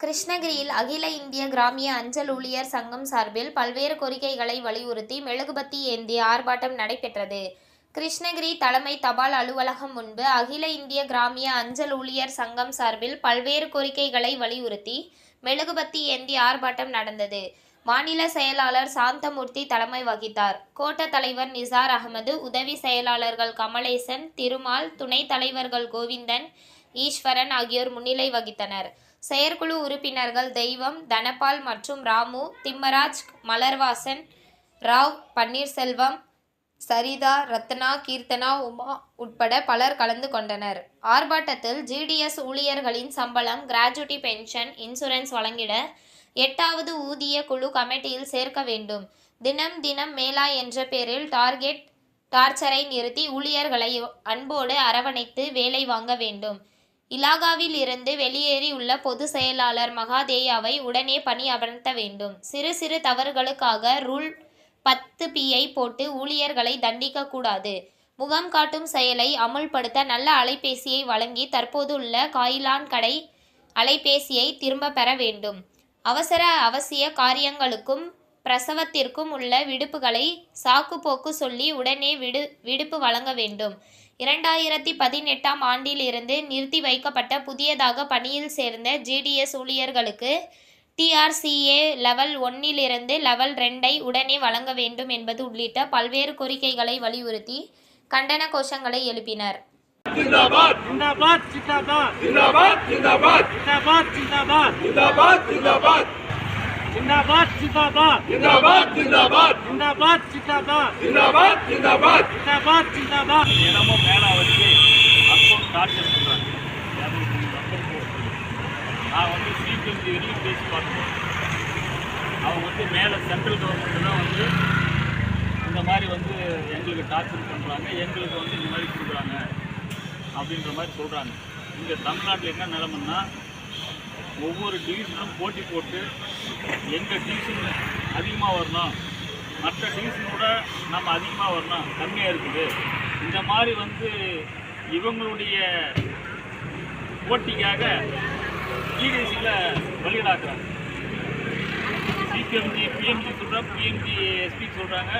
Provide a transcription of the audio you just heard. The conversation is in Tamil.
கிருஷ்ணகிரியில் அகில இந்திய கிராமிய அஞ்சல் ஊழியர் சங்கம் சார்பில் பல்வேறு கோரிக்கைகளை வலியுறுத்தி மெழுகுபத்தி ஏந்தி ஆர்ப்பாட்டம் நடைபெற்றது. கிருஷ்ணகிரி தலைமை தபால் அலுவலகம் முன்பு அகில இந்திய கிராமிய அஞ்சல் ஊழியர் சங்கம் சார்பில் பல்வேறு கோரிக்கைகளை வலியுறுத்தி மெழுகுபத்தி ஏந்தி ஆர்ப்பாட்டம் நடந்தது. மாநில செயலாளர் சாந்தமூர்த்தி தலைமை வகித்தார். கோட்ட தலைவர் நிசார் அகமது உதவி செயலாளர்கள் கமலேசன் திருமால் துணைத் தலைவர்கள் கோவிந்தன் ஈஸ்வரன் ஆகியோர் முன்னிலை வகித்தனர். செயற்குழு உறுப்பினர்கள் தெய்வம் தனபால் மற்றும் ராமு திம்மராஜ் மலர்வாசன் ராவ் பன்னீர்செல்வம் சரிதா ரத்னா கீர்த்தனா உமா உட்பட பலர் கலந்து கொண்டனர். ஆர்ப்பாட்டத்தில் ஜிடிஎஸ் ஊழியர்களின் சம்பளம் கிராஜுவிட்டி பென்ஷன் இன்சூரன்ஸ் வழங்கிட எட்டாவது ஊதிய குழு கமிட்டியில் சேர்க்க வேண்டும். தினம் தினம் மேலா என்ற பேரில் டார்கெட் டார்ச்சரை நிறுத்தி ஊழியர்களை அன்போடு அரவணைத்து வேலை வாங்க வேண்டும். இலாகாவில் இருந்து வெளியேறியுள்ள பொது செயலாளர் மகாதேயாவை உடனே பணி அமர்த்த வேண்டும். சிறு சிறு தவறுகளுக்காக ரூல் பத்து பியை போட்டு ஊழியர்களை தண்டிக்க கூடாது. முகம் காட்டும் செயலை அமுல்படுத்த நல்ல அலைபேசியை வழங்கி தற்போதுள்ள காயிலான் கடை அலைபேசியை திரும்ப பெற வேண்டும். அவசர அவசிய காரியங்களுக்கும் பிரசவத்திற்கும் உள்ள விடுப்புகளை சாக்குப்போக்கு சொல்லி உடனே விடு விடுப்பு வழங்க வேண்டும் இரண்டாயிரத்தி பதினெட்டாம் ஆண்டில் இருந்து நிறுத்தி வைக்கப்பட்ட புதியதாக பணியில் சேர்ந்த ஜிடிஎஸ் ஊழியர்களுக்கு டிஆர்சிஏ லெவல் ஒன்னிலிருந்து லெவல் ரெண்டை உடனே வழங்க வேண்டும் என்பது உள்ளிட்ட பல்வேறு கோரிக்கைகளை வலியுறுத்தி கண்டன கோஷங்களை எழுப்பினர் जिंदाबाद जिंदाबाद जिंदाबाद जिंदाबाद जिंदाबाद जिंदाबाद जिंदाबाद जिंदाबाद जिंदाबाद ஜிந்தாபாத் ஜிந்தாபாத். ஜிந்தாபாத் ஜிந்தாபாத். ஜிந்தாபாத் ஜிந்தாபாத். ஜிந்தாபாத் ஜிந்தாபாத். ஜிந்தாபாத் ஜிந்தாபாத். என்னமோ மேலாவதுக்கு அக்கௌண்ட் டார்ச்சர் பண்ணுறாங்க நான் வந்து சிபிஎம்ஜி வரையும் பேசி பார்த்தேன் அவங்க வந்து மேலே சென்ட்ரல் கவர்மெண்ட் தான் வந்து இந்த மாதிரி வந்து எங்களுக்கு டார்ச்சர் பண்ணுறாங்க எங்களுக்கு வந்து இந்த மாதிரி கொடுக்குறாங்க அப்படின்ற மாதிரி சொல்கிறாங்க இங்கே தமிழ்நாட்டில் என்ன நிலமன்னா ஒவ்வொரு டிவிஷனும் போட்டி போட்டு எங்கள் டிவிஷன் அதிகமாக வரணும். மற்ற டிவிஷனோட நம்ம அதிகமாக வரணும். கம்மியாக இருக்குது. இந்த மாதிரி வந்து இவங்களுடைய போட்டிக்காக டிடிசியில் வெளியிடாக்குறாங்க சிபிஎம்ஜி பிஎம்ஜி சொல்கிறாங்க பிஎம்ஜி எஸ்பி சொல்கிறாங்க